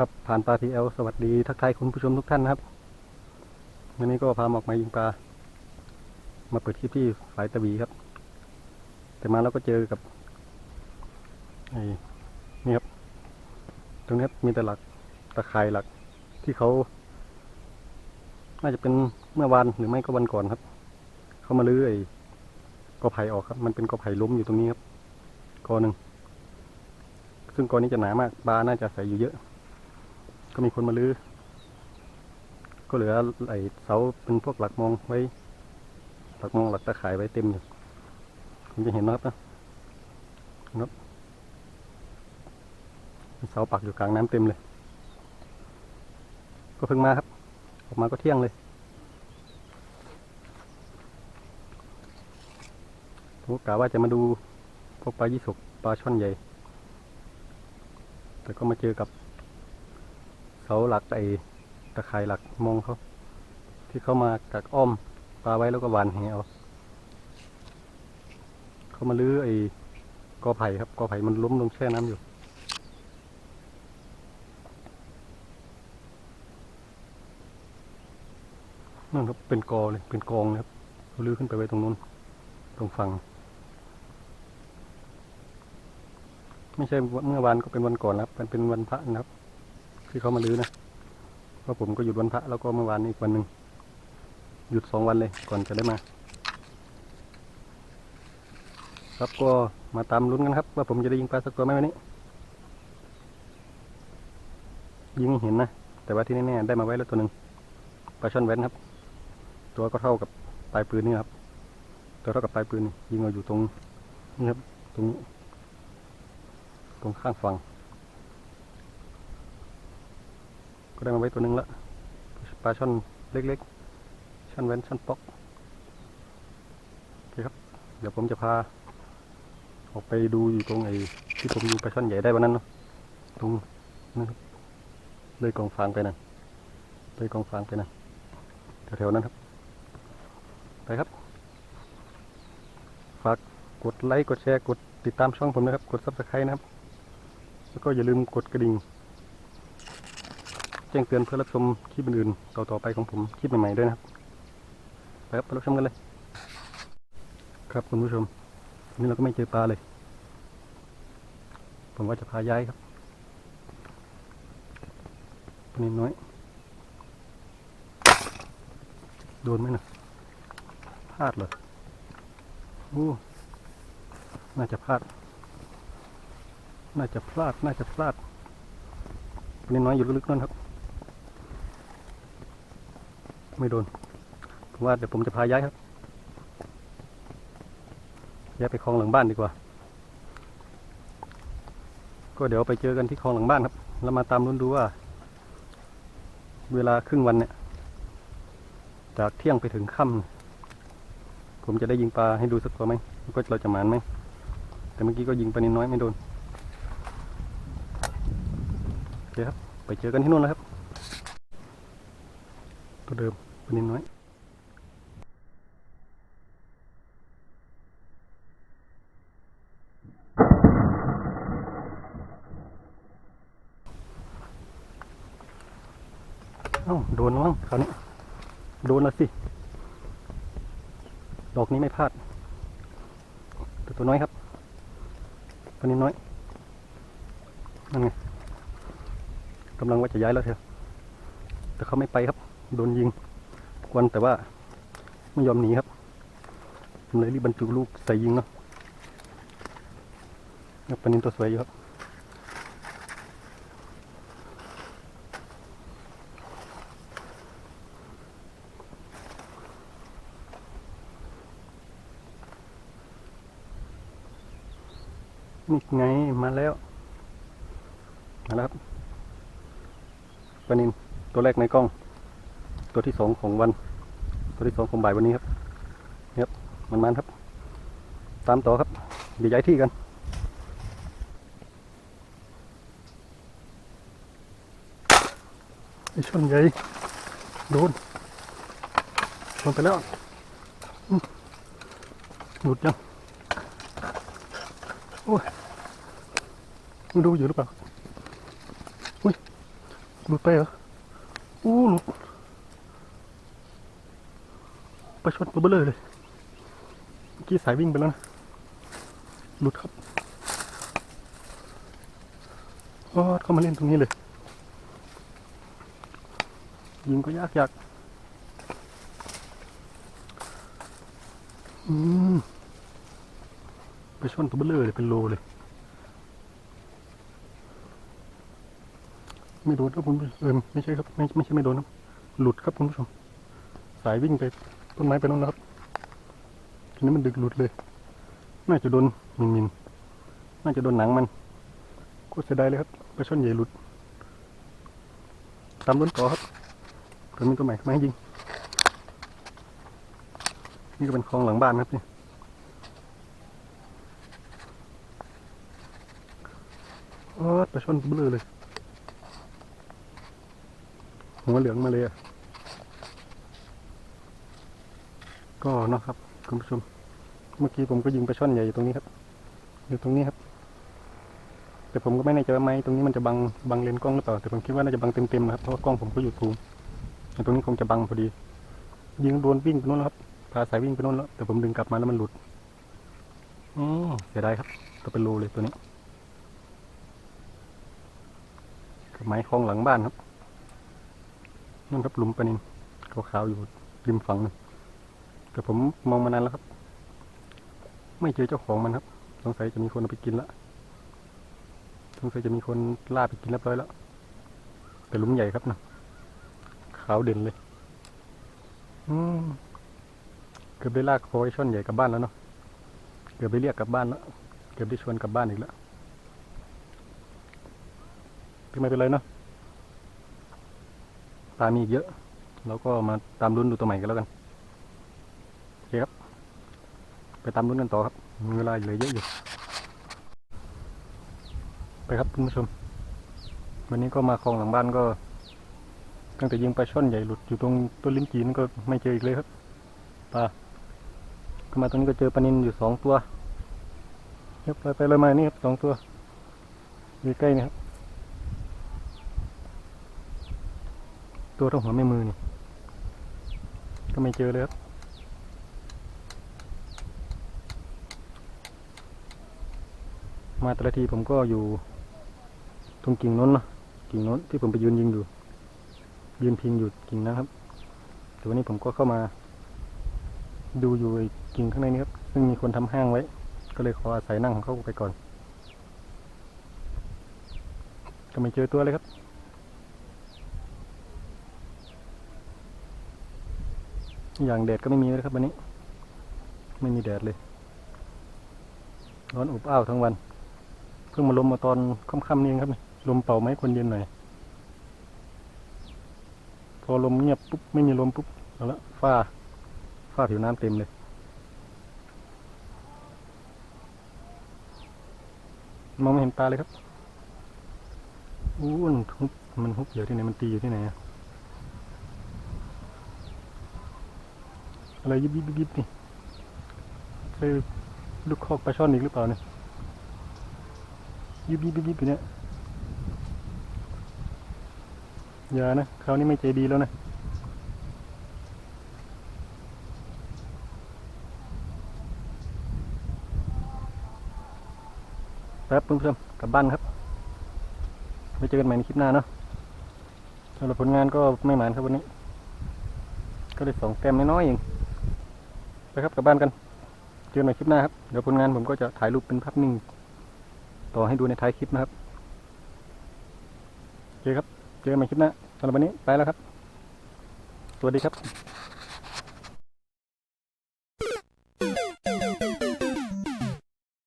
ครับผ่านปลาทีเอลสวัสดีทักทายคุณผู้ชมทุกท่านนะครับวันนี้ก็พามาออกมายิงปลา มาเปิดคลิปที่ฝายตะบีครับ แต่มาแล้วก็เจอกับไอ้นี่ครับตรงนี้มีแต่หลักตะข่ายหลักที่เขา น่าจะเป็นเมื่อวานหรือไม่ก็วันก่อนครับ เขามาลื้อไอ้กอไผ่ออกครับ มันเป็นกอไผ่ล้มอยู่ตรงนี้ครับกอหนึ่งซึ่งกอนี้จะหนามากปลาน่าจะใส่อยู่เยอะ ก็มีคนมาลื้อ ก็เหลือไอ้เสาเป็นพวกหลักมองไว้ หลักมองหลักตะข่ายไว้เต็มอยู่คุณจะเห็นนะครับนะนะครับเสาปักอยู่กลางน้ำเต็มเลย ก็เพิ่งมาครับ ออกมาก็เที่ยงเลยผมก็กะว่าจะมาดูพวกปลายี่สกปลาช่อนใหญ่ แต่ก็มาเจอกับ เสาหลักไอ้ตะข่ายหลักมงเขาที่เขามากักอ้อมปลาไว้แล้วก็หวานแหเอาเขามาลื้อไอ้กอไผ่ครับกอไผ่มันล้มลงแช่น้ำอยู่นั่นครับเป็นกอเลยเป็นกองเลยครับเขาลื้อขึ้นไปไว้ตรงนู้นตรงฝั่งไม่ใช่เมื่อวานก็เป็นวันก่อนแล้วครับมันเป็นวันพระนะครับ ที่เขามาลื้อนะเพราะผมก็หยุดวันพระแล้วก็เมื่อวานนี้อีกวันหนึ่งหยุดสองวันเลยก่อนจะได้มา ครับก็มาตามลุ้นกันครับ ว่าผมจะได้ยิงปลาสักตัวไหมวันนี้ ยิงไม่เห็นนะ แต่ว่าที่แน่ๆได้มาไว้แล้วตัวหนึ่งปลาช่อนแว้นครับ ตัวก็เท่ากับปลายปืนนี่ครับ ตัวเท่ากับปลายปืนยิงเอาอยู่ตรงนี่ครับ ตรงนี้ตรงข้างฝั่ง ก็ได้มาไว้ตัวหนึ่งละปลาช่อนเล็กๆช่อนแว้นช่อนป๊อกโอเคครับ เดี๋ยวผมจะพา ออกไปดูอยู่ตรงไอ้ที่ผมยิงปลาช่อนใหญ่ได้วันนั้นเนาะตรงนั้นเลยกองฟางไปนั่นเลยกองฟางไปนั่นแถวๆนั้นครับ ไปครับ ฝากกดไลค์กดแชร์กดติดตามช่องผมนะครับ กดซับสไครต์นะครับ แล้วก็อย่าลืมกดกระดิ่ง จ้งเตือนเพื่อรับชมคลิปอื่นๆต่อๆไปของผมคลิปใหม่ๆด้วยนะครับไปครับไปรับชมกันเลย ครับคุณผู้ชมวันนี้เราก็ไม่เจอปลาเลย ผมว่าจะพาย้ายครับตัวนี้น้อย โดนไหมนะพลาดเลยโอ้น่าจะพลาด น่าจะพลาด น่าจะพลาดตัวนี้น้อยอยู่ลึกๆนั่นครับ ไม่โดนผมว่าเดี๋ยวผมจะพาย้ายครับย้ายไปคลองหลังบ้านดีกว่า ก็เดี๋ยวไปเจอกันที่คลองหลังบ้านครับ แล้วมาตามลุ้นดูว่า เวลาครึ่งวันเนี่ย จากเที่ยงไปถึงค่ำผมจะได้ยิงปลาให้ดูสักตัวไหมก็เราจะหมานไหมแต่เมื่อกี้ก็ยิงไปนิดน้อยไม่โดนโอเคครับ ไปเจอกันที่นู่นแล้วครับ เดิมปนินน้อยเอ้าโดนวมั้งคราวนี้ โดนแล้วสิ ดอกนี้ไม่พลาด ตัวตัวน้อยครับปนินน้อยนั่นไงกำลังว่าจะย้ายแล้วเถอะแต่เขาไม่ไปครับ โดนยิงควันแต่ว่าไม่ยอมหนีครับผมเลยรีบบรรจุลูกใส่ยิงเนาะปนินตัวสวยอยู่ครับนี่ไงมาแล้ว มาแล้วปนินตัวแรกในกล้อง ตัวที่สองของวัน ตัวที่สองของบ่ายวันนี้ครับนี่ครับมันมันครับ ตามต่อครับ เดี๋ยวย้ายที่กันไอ้ช่อนใหญ่โดนโดนไปแล้วหลุดยังโอ้ยมึงดูอยู่หรือเปล่าอุ้ยหลุดไปเหรออู้หลุด ไปชนตัวเบลเลย เมื่อกี้สายวิ่งไปแล้วนะ หลุดครับโอ้เข้ามาเล่นตรงนี้เลย ยิงก็ยากยากอืมไปช่อนตัวเบลอเลยเป็นโลเลย ไม่โดนครับคุณผู้ชมเออไม่ใช่ครับ ไม่ไม่ใช่ไม่โดนครับ หลุดครับคุณผู้ชม สายวิ่งไป ต้นไม้ไปโน่นแล้วครับ ทีนี้มันดึกหลุดเลย น่าจะโดนมินมินน่าจะโดนหนังมันโคตรเสียดายเลยครับไปช่อนใหญ่หลุดตามล้นต่อครับเพิ่มมีตัวใหม่มาให้ยิง นี่ก็เป็นคลองหลังบ้านครับนี่โอ้ปลาช่อนเบลอเลย หัวเหลืองมาเลยอะ ก็เนาะครับคุณผู้ชม เมื่อกี้ผมก็ยิงไปช่อนใหญ่อยู่ตรงนี้ครับ อยู่ตรงนี้ครับ แต่ผมก็ไม่แน่ใจว่าไม้ตรงนี้มันจะบังบังเลนกล้องหรือเปล่า แต่ผมคิดว่าน่าจะบังเต็มๆนะครับ เพราะว่ากล้องผมก็อยู่สูงแต่ตรงนี้คงจะบังพอดี ยิงโดนวิ่งไปโน่นแล้วครับ พาสายวิ่งไปโน่นแล้ว แต่ผมดึงกลับมาแล้วมันหลุดอือเสียดายครับ ตัวเป็นโลเลยตัวนี้กับไม้คลองหลังบ้านครับนั่นครับหลุมปนินขาวๆอยู่ริมฝั่งนึง แต่ผมมองมานานแล้วครับ ไม่เจอเจ้าของมันครับ สงสัยจะมีคนเอาไปกินละสงสัยจะมีคนล่าไปกินเรียบร้อยแล้วแต่ลุมใหญ่ครับนะขาวเด่นเลย อืมเกือบได้ลากคอไอ้ช่อนใหญ่กลับบ้านแล้วเนาะเกือบได้เรียกกลับบ้านแล้วเกือบได้ชวนกลับบ้านอีกแล้วที่ไม่เป็นไรเนาะปลามีอีกเยอะเราก็มาตามลุ้นดูตัวใหม่กันแล้วกัน โอเคครับ ไปตามลุ้นกันต่อครับมีเวลาเหลือเยอะอยู่ ไปครับคุณผู้ชม วันนี้ก็มาคลองหลังบ้านก็ ตั้งแต่ยิงปลาช่อนใหญ่หลุดอยู่ตรงต้นลิ้นจีนก็ไม่เจออีกเลยครับปลาก็มาตรงนี้ก็เจอปลานินอยู่สองตัวเรียบร้อยไปเลยมานี่ครับสองตัวอยู่ใกล้นี่ครับตัวเท่าหัวแม่มือนี่ก็ไม่เจอเลยครับ มาแต่ละทีผมก็อยู่ ตรงกิ่งน้นเนาะกิ่งน้นที่ผมไปยืนยิงอยู่ ยืนพิงอยู่กิ่งนะครับแต่วันนี้ผมก็เข้ามา ดูอยู่กิ่งข้างในนี้ครับ ซึ่งมีคนทำห้างไว้ ก็เลยขออาศัยนั่งของเขาไปก่อน ก็ไม่เจอตัวเลยครับอย่างแดดก็ไม่มีเลยครับวันนี้ ไม่มีแดดเลย ร้อนอบอ้าวทั้งวัน พิ่งมาลมมาตอนค่ำๆนี่เองครับลมเป่าไม้คนเย็นหน่อยพอลมเงียบปุ๊บไม่มีลมปุ๊บเอาละฝ้าฝ้าผิวน้ำเต็มเลย มองไม่เห็นปลาเลยครับอู้มันฮุบมันฮุบอยู่ที่ไหนมันตีอยู่ที่ไหนอะอะไรยิบยิบยิบยิบนี่ใช่ลูกคอกปลาช่อนอีกหรือเปล่าเนี่ย ยิบยิบยิบยิบอยู่เนี่ยอย่านะคราวนี้ไม่ใจดีแล้วนะแป๊บเพื่อนๆกลับบ้านครับไว้เจอกันใหม่ในคลิปหน้าเนาะสำหรับผลงานก็ไม่หมานครับวันนี้ ก็ได้สองแต้มน้อยๆเองไปครับกลับบ้านกัน เจอกันใหม่คลิปหน้าครับ เดี๋ยวผลงานผมก็จะถ่ายรูปเป็นภาพนิ่ง ต่อให้ดูในท้ายคลิปนะครับโอเคครับ เจอกันใหม่คลิปหน้าสำหรับวันนี้ไปแล้วครับ สวัสดีครับ